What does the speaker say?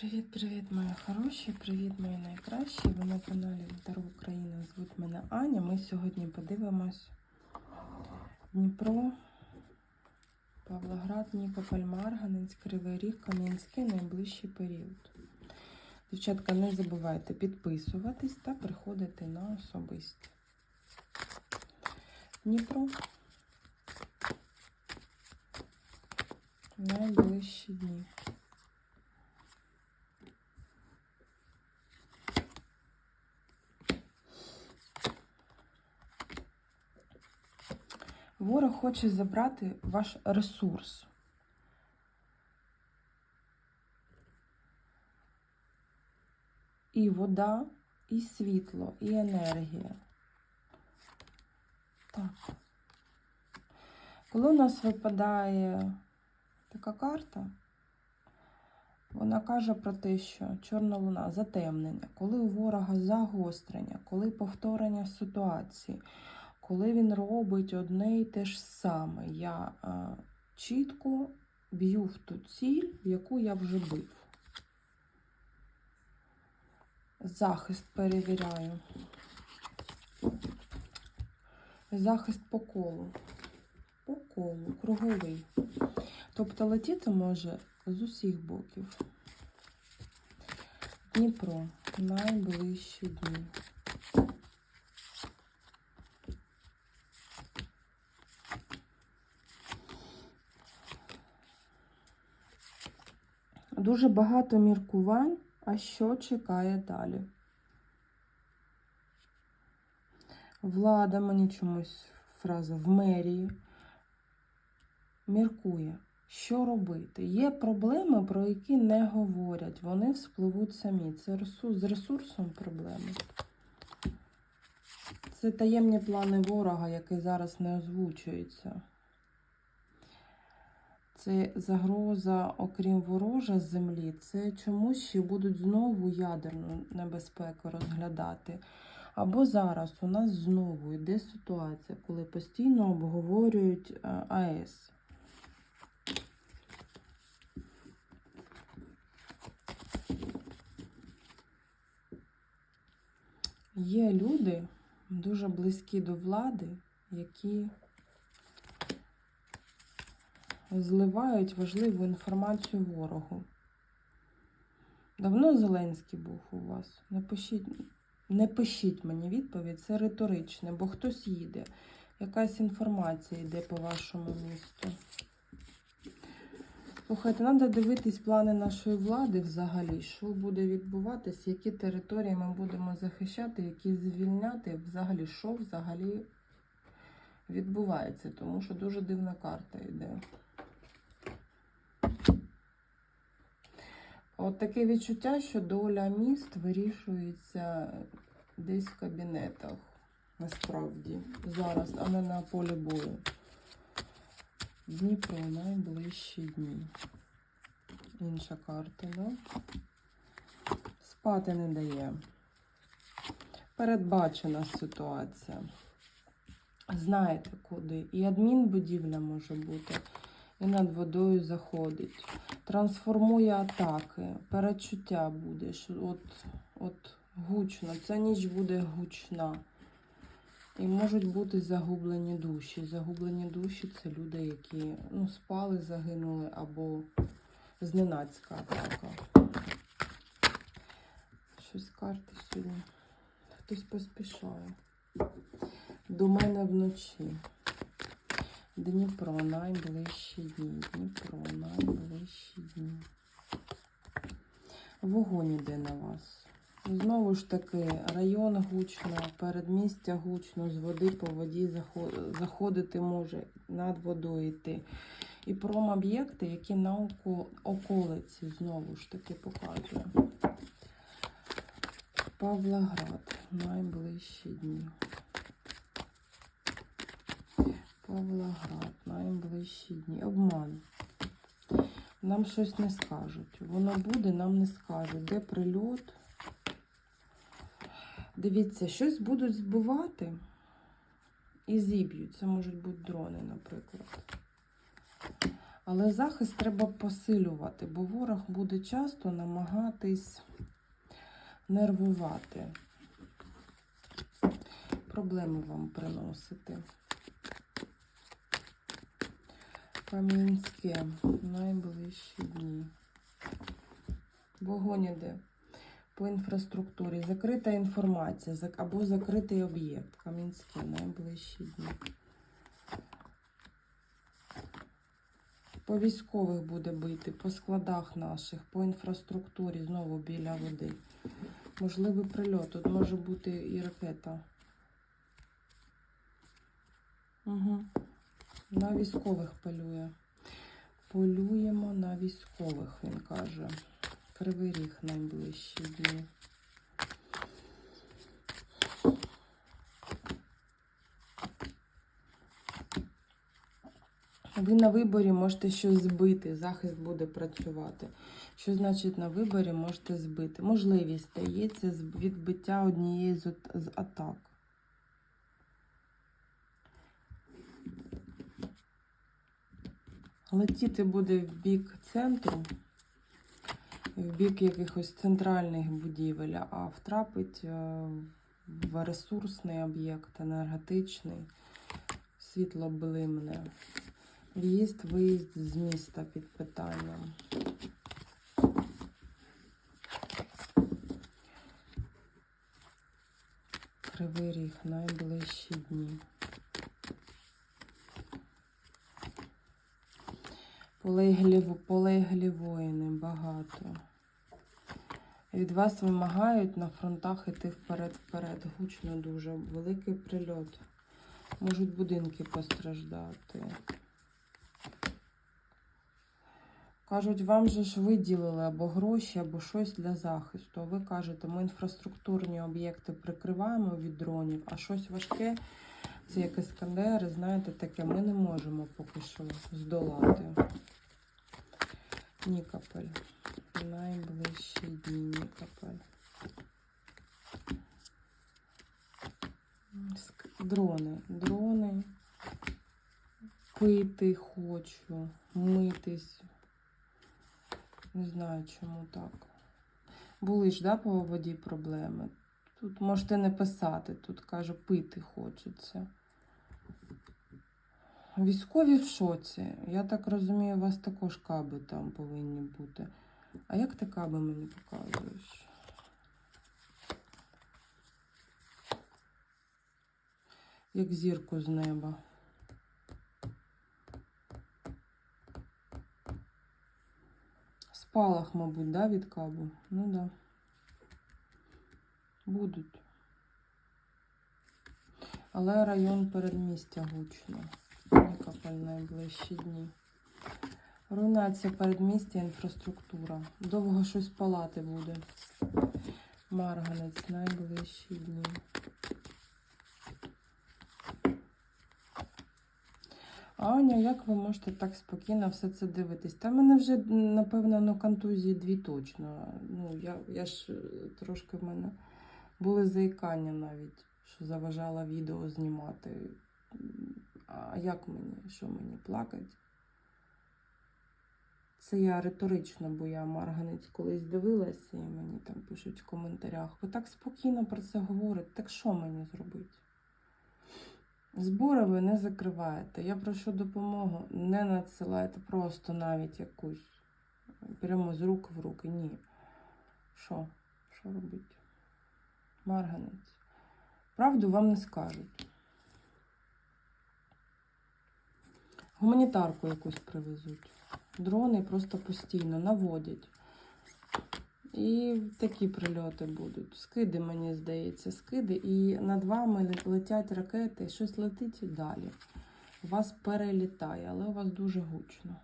Привіт-привіт, мої хороші, привіт, мої найкращі. Ви на каналі Таро Україна. Звуть мене Аня. Ми сьогодні подивимось Дніпро, Павлоград, Нікополь, Марганець, Кривий Ріг, Кам'янський найближчий період. Дівчатка, не забувайте підписуватись та приходити на особисті. Дніпро. Найближчі дні. Ворог хоче забрати ваш ресурс. І вода, і світло, і енергія. Так. Коли у нас випадає така карта, вона каже про те, що чорна луна затемнення, коли у ворога загострення, коли повторення ситуації, коли він робить одне і те ж саме, я а, чітко б'ю в ту ціль, в яку я вже бив. Захист перевіряю. Захист по колу. По колу, круговий. Тобто летіти може з усіх боків. Дніпро. Найближчі дні. Дуже багато міркувань, а що чекає далі. Влада мені чомусь фраза в мерії міркує, що робити. Є проблеми, про які не говорять. Вони вспливуть самі. Це з ресурсом проблеми. Це таємні плани ворога, які зараз не озвучуються. Це загроза, окрім ворожа з землі, це чомусь ще будуть знову ядерну небезпеку розглядати. Або зараз у нас знову йде ситуація, коли постійно обговорюють е, АЕС. Є люди дуже близькі до влади, які зливають важливу інформацію ворогу. Давно Зеленський був у вас? Не пишіть, не пишіть мені відповідь, це риторичне, бо хтось їде. Якась інформація йде по вашому місту. Слухайте, треба дивитись плани нашої влади взагалі, що буде відбуватись, які території ми будемо захищати, які звільняти, взагалі, що взагалі відбувається, тому що дуже дивна карта йде. От таке відчуття, що доля міст вирішується десь в кабінетах, насправді, зараз, а не на полі бою. Дніпро найближчі дні. Інша карта, да? Спати не дає. Передбачена ситуація. Знаєте куди. І адмінбудівля може бути, і над водою заходить. Трансформує атаки, перечуття буде, от, от гучно. Ця ніч буде гучна. І можуть бути загублені душі. Загублені душі це люди, які ну, спали, загинули або зненацька атака. Щось карти сьогодні. Хтось поспішає. До мене вночі. Дніпро, найближчі дні. Дніпро, найближчі дні. Вогонь іде на вас. Знову ж таки, район гучно, передмістя гучно, з води по воді заходити може, над водою йти. І промоб'єкти, які на околиці, знову ж таки, показує. Павлоград, найближчі дні. Павлоград, найближчі дні. Обман. Нам щось не скажуть. Воно буде, нам не скажуть. Де прильот? Дивіться, щось будуть збивати і зіб'ють. Це можуть бути дрони, наприклад. Але захист треба посилювати, бо ворог буде часто намагатись нервувати. Проблеми вам приносити. Кам'янське найближчі дні. Вогонь іде по інфраструктурі. Закрита інформація або закритий об'єкт. Кам'янське найближчі дні. По військових буде бити, по складах наших, по інфраструктурі, знову біля води. Можливий прильот. Тут може бути і ракета. Угу. На військових полює. Полюємо на військових, він каже. Кривий ріг найближчі дні. Ви на виборі можете щось збити, захист буде працювати. Що значить на виборі можете збити? Можливість дається відбиття однієї з атак. Летіти буде в бік центру, в бік якихось центральних будівель, а втрапить е, в ресурсний об'єкт, енергетичний, світлоблимне. В'їзд, виїзд з міста під питанням. Кривий ріг найближчі дні. Полеглі, полеглі воїни багато. Від вас вимагають на фронтах іти вперед-вперед. Гучно дуже. Великий прильот. Можуть будинки постраждати. Кажуть, вам же ж виділили або гроші, або щось для захисту. Ви кажете, ми інфраструктурні об'єкти прикриваємо від дронів, а щось важке, це як іскандери, знаєте, таке ми не можемо поки що здолати. Нікополь. Найближчі дні Нікополь. Дрони. Дрони. Пити хочу, митись. Не знаю, чому так. Були ж, да, по воді проблеми. Тут можете не писати, тут каже, пити хочеться. Військові в шоці. Я так розумію, у вас також каби там повинні бути. А як ти каби мені показуєш? Як зірку з неба. Спалах, мабуть, да, від кабу? Ну да. Будуть. Але район передмістя гучно. Нікополь найближчі дні. Руйнація передмістя, інфраструктура. Довго щось палати буде. Марганець найближчі дні. Аня, як ви можете так спокійно все це дивитись? Та в мене вже, напевно, ну, контузії дві точно. Ну, я, я ж е, трошки в мене були заїкання навіть, що заважала відео знімати. А як мені? Що мені плакать? Це я риторично, бо я марганець колись дивилася, і мені там пишуть в коментарях. Ви так спокійно про це говорите. Так що мені зробити? Збори ви не закриваєте. Я прошу допомогу, не надсилайте просто навіть якусь прямо з рук в руки. Ні. Що? Що робити? Марганець. Правду вам не скажуть. Гуманітарку якусь привезуть. Дрони просто постійно наводять. І такі прильоти будуть. Скиди, мені здається, скиди. І над вами летять ракети, щось летить і далі. Вас перелітає, але у вас дуже гучно.